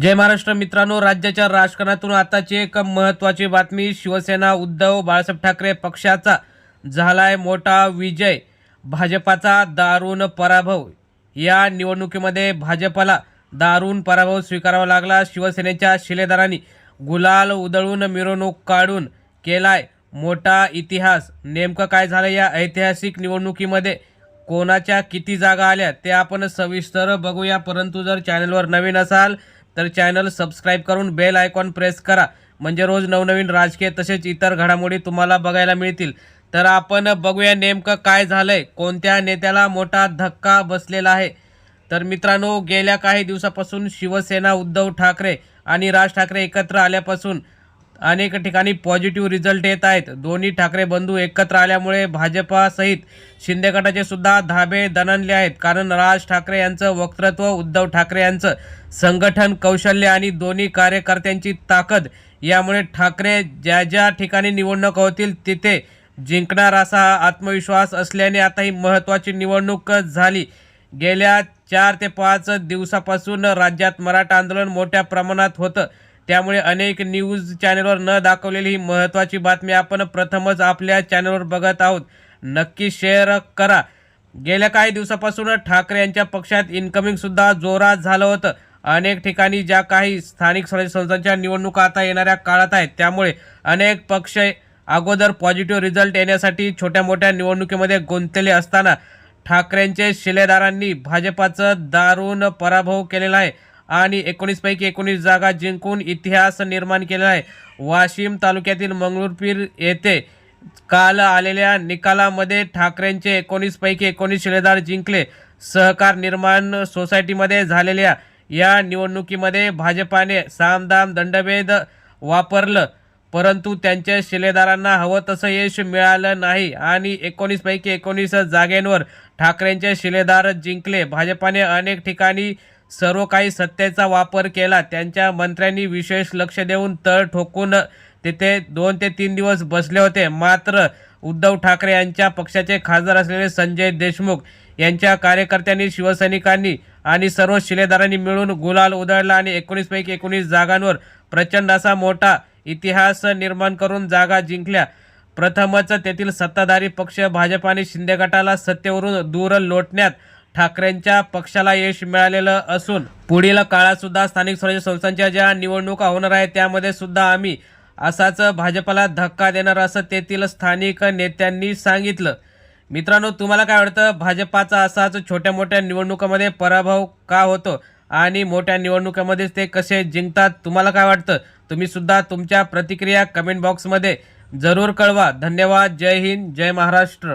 जय महाराष्ट्र मित्रांनो राज्याच्या राजकारणातून आताची एक महत्त्वाची बातमी शिवसेना उद्धव बाळासाहेब ठाकरे पक्षाचा झालाय मोठा विजय. भाजपाचा दारुण पराभव. या निवडणुकीमध्ये भाजपला दारुण पराभव स्वीकारावा लागला. शिवसेनेच्या शिलेदारांनी गुलाल उधळून मिरवणूक काढून केलाय मोठा इतिहास. नेमकं काय झालं या ऐतिहासिक निवडणुकीमध्ये? कोणाच्या किती जागा आल्या? ते आपण सविस्तर बघूया. परंतु जर चॅनलवर नवीन असाल तर चॅनल सबस्क्राईब करून बेल आयकॉन प्रेस करा. म्हणजे रोज नवनवीन राजकीय तसेच इतर घडामोडी तुम्हाला बघायला मिळतील. तर आपण बघूया नेमकं काय झालंय. कोणत्या नेत्याला मोठा धक्का बसलेला आहे? तर मित्रांनो गेल्या काही दिवसापासून शिवसेना उद्धव ठाकरे आणि राज ठाकरे एकत्र आल्यापासून अनेक ठिकाणी पॉझिटिव्ह रिझल्ट येत आहेत. दोन्ही ठाकरे बंधू एकत्र आल्यामुळे भाजपासहित शिंदे गटाचे सुद्धा धाबे दणनले आहेत. कारण राज ठाकरे यांचं वक्तृत्व उद्धव ठाकरे यांचं संघटन कौशल्य आणि दोन्ही कार्यकर्त्यांची ताकद यामुळे ठाकरे ज्या ज्या ठिकाणी निवडणूक होतील तिथे जिंकणार असा आत्मविश्वास असल्याने आता ही महत्त्वाची निवडणूक झाली. गेल्या चार ते पाच दिवसापासून राज्यात मराठा आंदोलन मोठ्या प्रमाणात होतं. त्यामुळे अनेक न्यूज चॅनलवर न दाखवलेली ही महत्त्वाची बातमी आपण प्रथमच आपल्या चॅनलवर बघत आहोत. नक्की शेअर करा. गेल्या काही दिवसापासून ठाकरे यांच्या पक्षात इन्कमिंगसुद्धा जोरात झालं होतं. अनेक ठिकाणी ज्या काही स्थानिक स्वराज्य संस्थांच्या निवडणुका आता येणाऱ्या काळात आहेत त्यामुळे अनेक पक्ष अगोदर पॉझिटिव्ह रिझल्ट येण्यासाठी छोट्या मोठ्या निवडणुकीमध्ये गुंतलेले असताना ठाकरेंचे शिलेदारांनी भाजपाचं दारुण पराभव केलेला आहे. आणि एकोणीसपैकी एकोणीस जागा जिंकून इतिहास निर्माण केला आहे. वाशिम तालुक्यातील मंगळूरपीर येथे काल आलेल्या निकालामध्ये ठाकरेंचे एकोणीसपैकी एकोणीस शिलेदार जिंकले. सहकार निर्माण सोसायटीमध्ये झालेल्या या निवडणुकीमध्ये भाजपाने सामदाम दंडभेद वापरलं परंतु त्यांच्या शिलेदारांना हवं तसं यश मिळालं नाही आणि एकोणीसपैकी एकोणीस जागेंवर ठाकरेंचे शिलेदार जिंकले. भाजपाने अनेक ठिकाणी सर्व काही सत्तेचा वापर केला. त्यांच्या मंत्र्यांनी विशेष लक्ष देऊन तळ ठोकून तिथे दोन ते तीन दिवस बसले होते. मात्र उद्धव ठाकरे यांच्या पक्षाचे खासदार असलेले संजय देशमुख यांच्या कार्यकर्त्यांनी शिवसैनिकांनी आणि सर्व शिलेदारांनी मिळून गुलाल उधळला आणि एकोणीसपैकी एकोणीस जागांवर प्रचंड असा मोठा इतिहास निर्माण करून जागा जिंकल्या. प्रथमच तेथील सत्ताधारी पक्ष भाजप आणि शिंदे गटाला सत्तेवरून दूर लोटण्यात ठाकरेंच्या पक्षाला यश मिळालेलं असून पुढील काळात सुद्धा स्थानिक स्वराज्य संस्थांच्या ज्या निवडणुका होणार आहेत त्यामध्ये सुद्धा आम्ही असाच भाजपला धक्का देणार असं तेथील स्थानिक नेत्यांनी सांगितलं. मित्रांनो तुम्हाला काय वाटतं? भाजपाचा असाच छोट्या मोठ्या निवडणुकामध्ये पराभव का होतो? आणि मोठ्या निवडणुकामध्येच ते कसे जिंकतात? तुम्हाला काय वाटतं? तुम्ही सुद्धा तुमच्या प्रतिक्रिया कमेंट बॉक्समध्ये जरूर कळवा. धन्यवाद. जय हिंद. जय महाराष्ट्र.